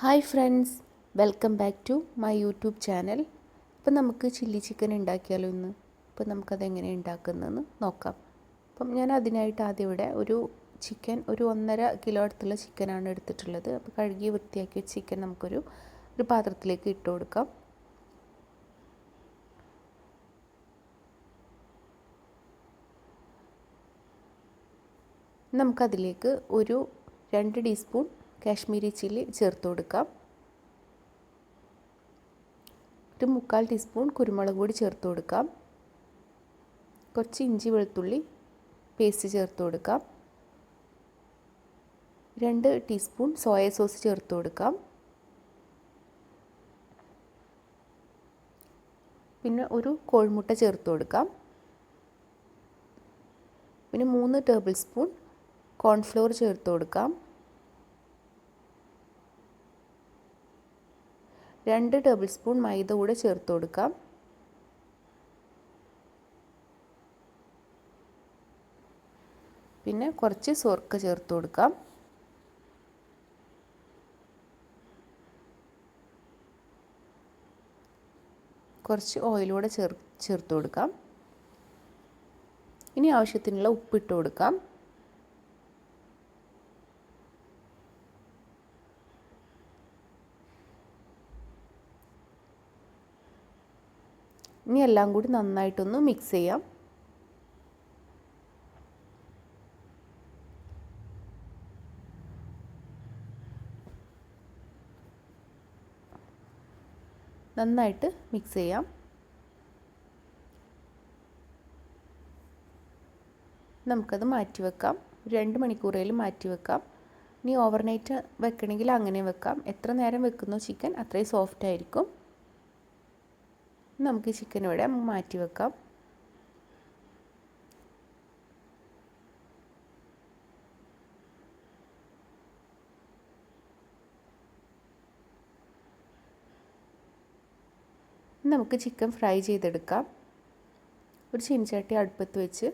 Hi friends welcome back to my YouTube channel. ഇപ്പം നമുക്ക് chilli chicken ഉണ്ടാക്കിയാലോ ഇന്ന്? ഇപ്പം നമുക്കത് എങ്ങനെ ഉണ്ടാക്കുന്നതെന്ന് നോക്കാം. അപ്പം ഞാൻ അതിനായിട്ട് ആദ്യം ഇവിടെ ഒരു ചിക്കൻ ഒരു ഒന്നര കിലോ അടുത്തുള്ള ചിക്കനാണ് എടുത്തിട്ടുള്ളത്. അപ്പോൾ കഴുകി വൃത്തിയാക്കിയ ചിക്കൻ നമുക്കൊരു ഒരു പാത്രത്തിലേക്ക് ഇട്ട് കൊടുക്കാം. നമുക്കതിലേക്ക് ഒരു രണ്ട് ടീസ്പൂൺ കാശ്മീരി ചില്ലി ചേർത്ത് കൊടുക്കാം. ഒരു മുക്കാൽ ടീസ്പൂൺ കുരുമുളക് പൊടി ചേർത്ത് കൊടുക്കാം. കുറച്ച് ഇഞ്ചി വെളുത്തുള്ളി പേസ്റ്റ് ചേർത്ത് കൊടുക്കാം. രണ്ട് ടീസ്പൂൺ സോയ സോസ് ചേർത്ത് കൊടുക്കാം. പിന്നെ ഒരു കോഴിമുട്ട ചേർത്ത് കൊടുക്കാം. പിന്നെ മൂന്ന് ടേബിൾ സ്പൂൺ കോൺഫ്ലോർ ചേർത്ത് കൊടുക്കാം. രണ്ട് ടേബിൾ സ്പൂൺ മൈദ കൂടെ ചേർത്ത് കൊടുക്കാം പിന്നെ കുറച്ച് സോർക്ക ചേർത്ത് കൊടുക്കാം കുറച്ച് ഓയിലൂടെ ചേർ ചേർത്ത് കൊടുക്കാം. ഇനി ആവശ്യത്തിനുള്ള ഉപ്പിട്ട് കൊടുക്കാം. ഇനി എല്ലാം കൂടി നന്നായിട്ടൊന്ന് മിക്സ് ചെയ്യാം. നന്നായിട്ട് മിക്സ് ചെയ്യാം. നമുക്കത് മാറ്റി വെക്കാം. രണ്ട് മണിക്കൂറേലും മാറ്റി വെക്കാം. ഇനി ഓവർനൈറ്റ് വെക്കണമെങ്കിൽ അങ്ങനെ വെക്കാം. എത്ര നേരം വെക്കുന്നോ ചിക്കൻ അത്രയും സോഫ്റ്റ് ആയിരിക്കും. നമുക്ക് ചിക്കൻ ഇവിടെ മാറ്റി വെക്കാം. നമുക്ക് ചിക്കൻ ഫ്രൈ ചെയ്തെടുക്കാം. ഒരു ചീനച്ചട്ടി അടുപ്പത്ത് വെച്ച്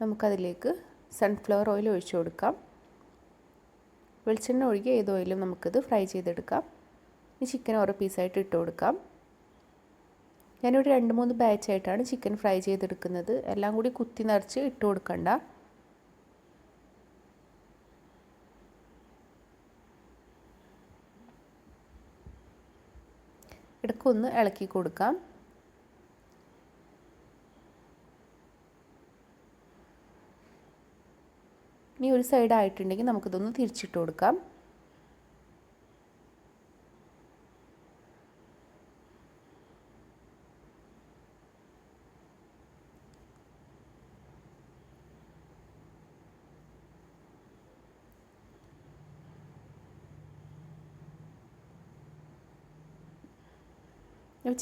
നമുക്കതിലേക്ക് സൺഫ്ലവർ ഓയിൽ ഒഴിച്ചു കൊടുക്കാം. വെളിച്ചെണ്ണ ഒഴികെ ഏത് ഓയിലും നമുക്കിത് ഫ്രൈ ചെയ്തെടുക്കാം. ഈ ചിക്കൻ ഓരോ പീസായിട്ട് ഇട്ട് കൊടുക്കാം. ഞാനിവിടെ രണ്ട് മൂന്ന് ബാച്ചായിട്ടാണ് ചിക്കൻ ഫ്രൈ ചെയ്തെടുക്കുന്നത്. എല്ലാം കൂടി കുത്തി നിറച്ച് ഇട്ട് കൊടുക്കണ്ട. ഇടയ്ക്കൊന്ന് ഇളക്കി കൊടുക്കാം. ഇനി ഒരു സൈഡ് ആയിട്ടുണ്ടെങ്കിൽ നമുക്കിതൊന്ന് തിരിച്ചിട്ട് കൊടുക്കാം.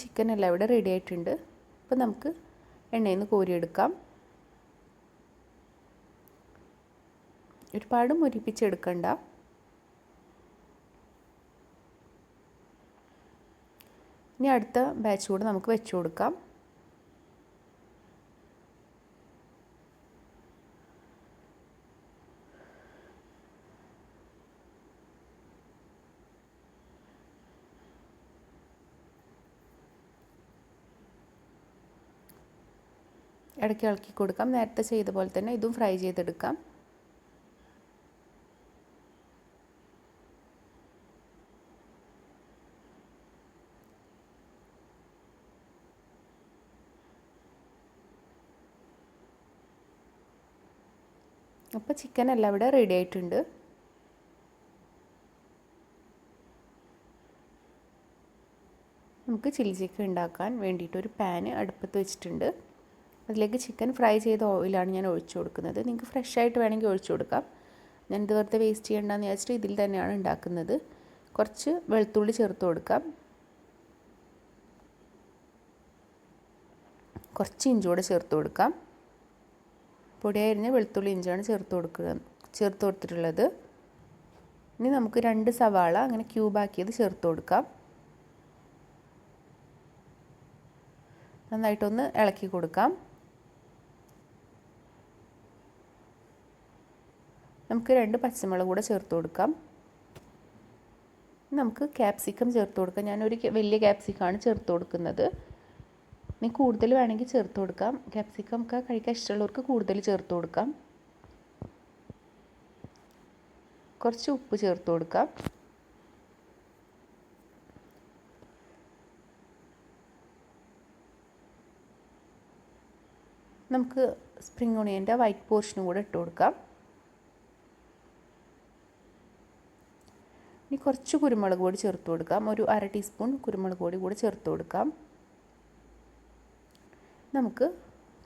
ചിക്കൻ എല്ലാം ഇവിടെ റെഡി ആയിട്ടുണ്ട്. അപ്പോൾ നമുക്ക് എണ്ണയിൽ നിന്ന് കോരിയെടുക്കാം. ഒരുപാട് മുരിപ്പിച്ചെടുക്കണ്ട. ഇനി അടുത്ത ബാച്ച് കൂടെ നമുക്ക് വെച്ചു കൊടുക്കാം. ഇടയ്ക്ക് ഇളക്കി കൊടുക്കാം. നേരത്തെ ചെയ്ത പോലെ തന്നെ ഇതും ഫ്രൈ ചെയ്തെടുക്കാം. അപ്പോൾ ചിക്കൻ എല്ലാം ഇവിടെ റെഡി ആയിട്ടുണ്ട്. നമുക്ക് ചില്ലി ചിക്കൻ ഉണ്ടാക്കാൻ വേണ്ടിയിട്ട് ഒരു പാന് അടുപ്പത്ത് വെച്ചിട്ടുണ്ട്. അതിലേക്ക് ചിക്കൻ ഫ്രൈ ചെയ്ത ഓയിലാണ് ഞാൻ ഒഴിച്ചു കൊടുക്കുന്നത്. നിങ്ങൾക്ക് ഫ്രഷ് ആയിട്ട് വേണമെങ്കിൽ ഒഴിച്ചു കൊടുക്കാം. ഞാൻ ഇത് വെറുതെ വേസ്റ്റ് ചെയ്യണ്ടെന്ന് വിചാരിച്ചിട്ട് ഇതിൽ തന്നെയാണ് ഉണ്ടാക്കുന്നത്. കുറച്ച് വെളുത്തുള്ളി ചേർത്ത് കൊടുക്കാം. കുറച്ച് ഇഞ്ചൂടെ ചേർത്ത് കൊടുക്കാം. പൊടിയായിരുന്ന വെളുത്തുള്ളി ഇഞ്ചാണ് ചേർത്ത് കൊടുക്കുക ചേർത്ത് കൊടുത്തിട്ടുള്ളത്. ഇനി നമുക്ക് രണ്ട് സവാള അങ്ങനെ ക്യൂബാക്കിയത് ചേർത്ത് കൊടുക്കാം. നന്നായിട്ടൊന്ന് ഇളക്കി കൊടുക്കാം. നമുക്ക് രണ്ട് പച്ചമുളക് കൂടെ ചേർത്ത് കൊടുക്കാം. നമുക്ക് ക്യാപ്സിക്കം ചേർത്ത് കൊടുക്കാം. ഞാനൊരു വലിയ ക്യാപ്സിക്കമാണ് ചേർത്ത് കൊടുക്കുന്നത്. ഇനി കൂടുതൽ വേണമെങ്കിൽ ചേർത്ത് കൊടുക്കാം. ക്യാപ്സിക്കം ഒക്കെ കഴിക്കാൻ ഇഷ്ടമുള്ളവർക്ക് കൂടുതൽ ചേർത്ത് കൊടുക്കാം. കുറച്ച് ഉപ്പ് ചേർത്ത് കൊടുക്കാം. നമുക്ക് സ്പ്രിംഗ് ഓണിയന്റെ വൈറ്റ് പോർഷനും കൂടെ ഇട്ട് കൊടുക്കാം. ഇനി കുറച്ച് കുരുമുളക് പൊടി ചേർത്ത് കൊടുക്കാം. ഒരു അര ടീസ്പൂൺ കുരുമുളക് പൊടി കൂടെ ചേർത്ത് കൊടുക്കാം. നമുക്ക്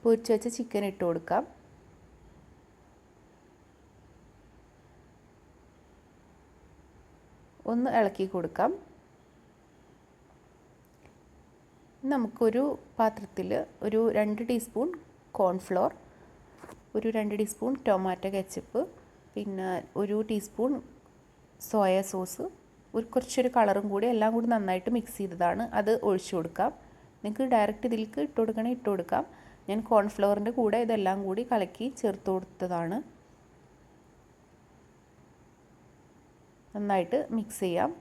പൊരിച്ച് വെച്ച ചിക്കൻ ഇട്ട് കൊടുക്കാം. ഒന്ന് ഇളക്കി കൊടുക്കാം. നമുക്കൊരു പാത്രത്തിൽ ഒരു രണ്ട് ടീസ്പൂൺ കോൺഫ്ലോർ ഒരു രണ്ട് ടീസ്പൂൺ ടൊമാറ്റോ കെച്ചപ്പ് പിന്നെ ഒരു ടീസ്പൂൺ സോയ സോസ് ഒരു കുറച്ചൊരു കളറും കൂടി എല്ലാം കൂടി നന്നായിട്ട് മിക്സ് ചെയ്തതാണ്. അത് ഒഴിച്ചു കൊടുക്കാം. നിങ്ങൾക്ക് ഡയറക്റ്റ് ഇതിലേക്ക് ഇട്ട് കൊടുക്കണേ ഇട്ട് കൊടുക്കാം. ഞാൻ കോൺഫ്ലവറിന്റെ കൂടെ ഇതെല്ലാം കൂടി കലക്കി ചേർത്ത് കൊടുത്തതാണ്. നന്നായിട്ട് മിക്സ് ചെയ്യാം.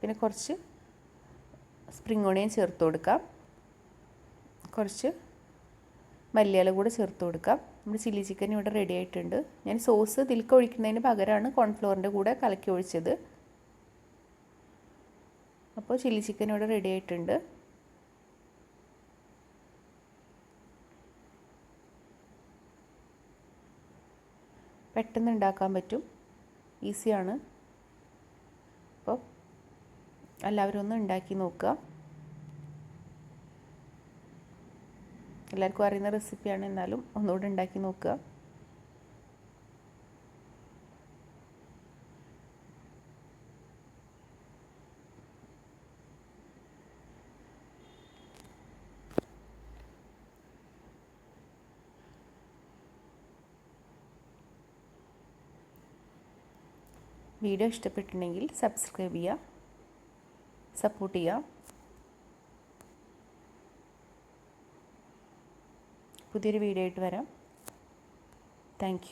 പിന്നെ കുറച്ച് സ്പ്രിംഗ് ഓണിയൻ ചേർത്ത് കൊടുക്കാം. കുറച്ച് മല്ലിയില കൂടെ ചേർത്ത് കൊടുക്കാം. നമ്മുടെ ചില്ലി ചിക്കൻ ഇവിടെ റെഡി ആയിട്ടുണ്ട്. ഞാൻ സോസ് ഇതിലേക്ക് ഒഴിക്കുന്നതിന് പകരമാണ് കോൺഫ്ലോറിന്റെ കൂടെ കലക്കി ഒഴിച്ചത്. അപ്പോൾ ചില്ലി ചിക്കൻ ഇവിടെ റെഡി ആയിട്ടുണ്ട്. പെട്ടെന്ന് ഉണ്ടാക്കാൻ പറ്റും. ഈസിയാണ് അപ്പോൾ എല്ലാവരും ഒന്ന് ഉണ്ടാക്കി നോക്കുക. എല്ലാവർക്കും അറിയുന്ന റെസിപ്പിയാണ്. എന്നാലും ഒന്നുകൂടെ ഉണ്ടാക്കി നോക്കുക. വീഡിയോ ഇഷ്ടപ്പെട്ടിട്ടുണ്ടെങ്കിൽ സബ്സ്ക്രൈബ് ചെയ്യുക സപ്പോർട്ട് ചെയ്യുക. പുതിയൊരു വീഡിയോ ആയിട്ട് വരാം. താങ്ക്